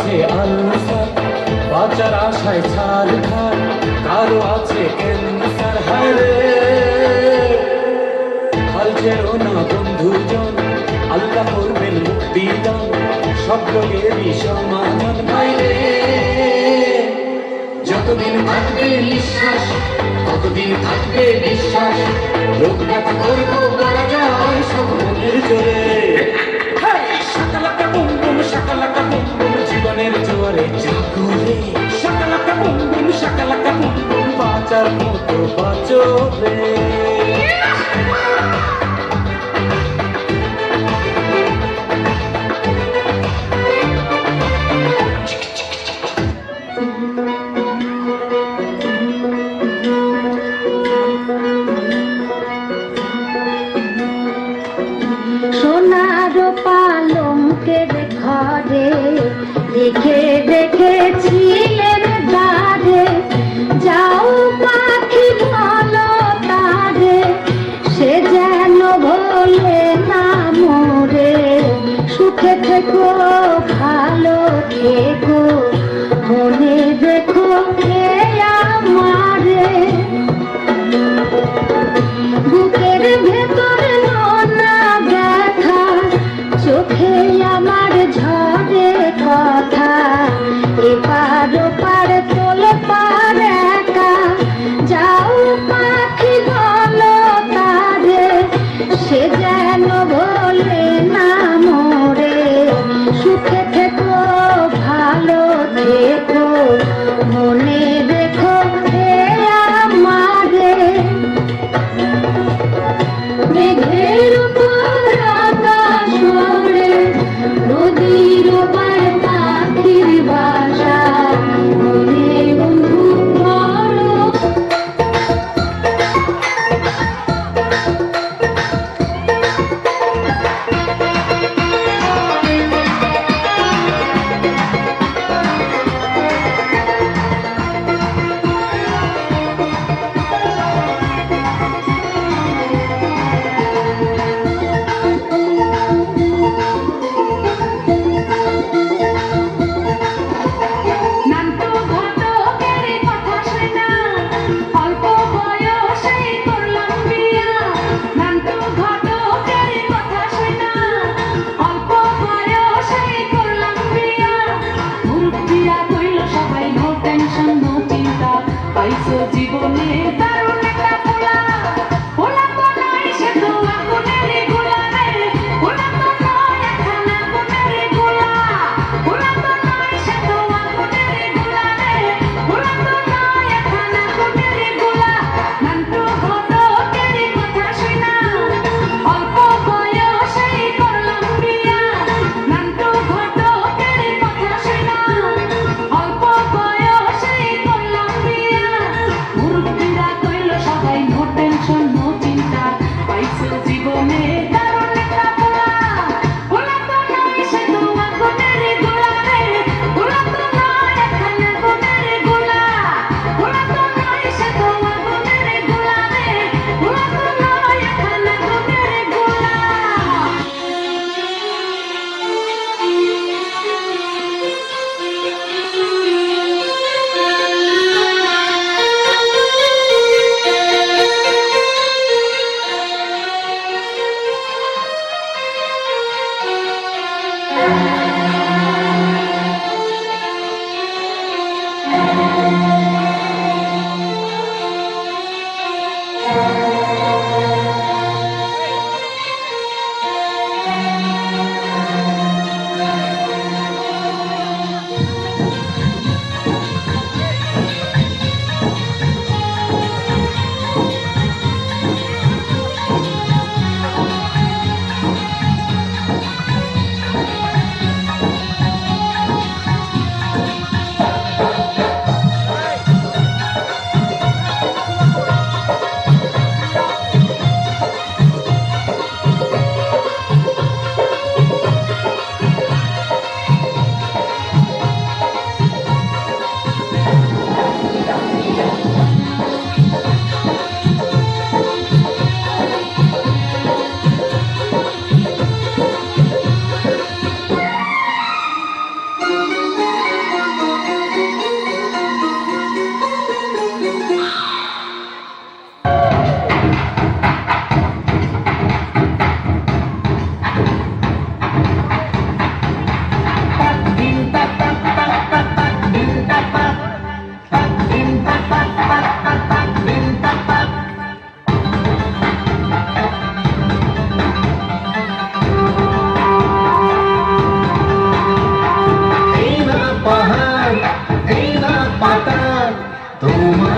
আছে আনসার, বাচার আশায় ছাড় খান, কারও আছে ক্যান্সার হারে হাল ছেড়ো না বন্ধুজন, আল্লাহ করবেন মুক্তি দান সকলেরই সমাধান বাইরে যতদিন থাকবে নিঃশ্বাস, ততদিন থাকবে বিশ্বাস, রোগ দেখা করব পরাজয় যায় সকলের জোরে। সকালাকা বুম বুম, সকালাকা বুম। জীবনের জোরে চাকুরে সাকালাকা বুম বুম সাকালাকা বুম বুম বাঁচার মতো বাঁচো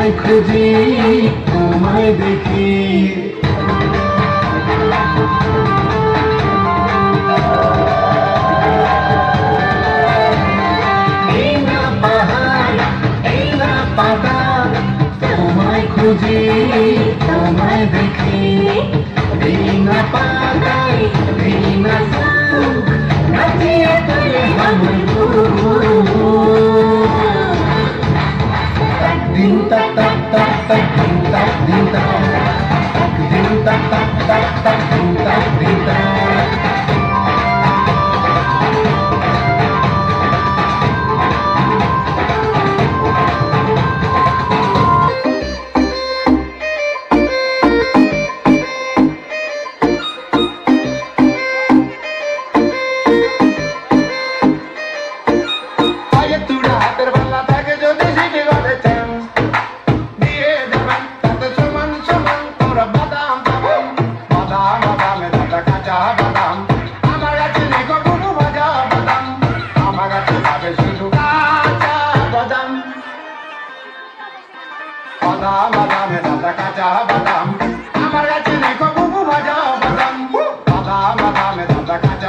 তোমায় খুঁজি তোমায় দেখি। খুঁজি তোমায় দেখি। বিনা পাতাই বিনা সুখ নাচিয়ে তুই হামুর din tak tak tak tak din tak din tak din tak tak tak din tak din tak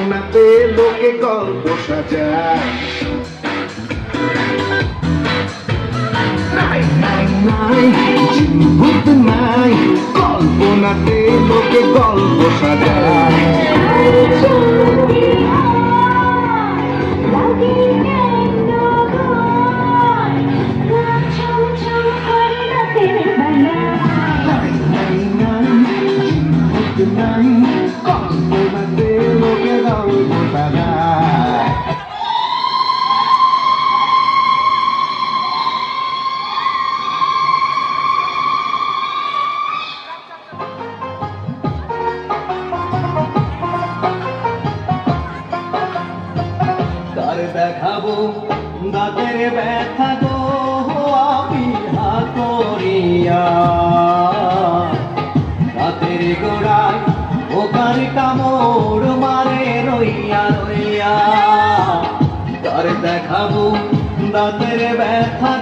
শোনাতে লোকে গল্প সাজায়। নাই কল্পনাতে লোকে গল্প সাজায়। ব্যথা গো আমি হাতরিয়া। রাতের গোড়ায় ওকার কামড় মারে রইয়া রইয়া। তার দেখাবো দাঁতের ব্যথা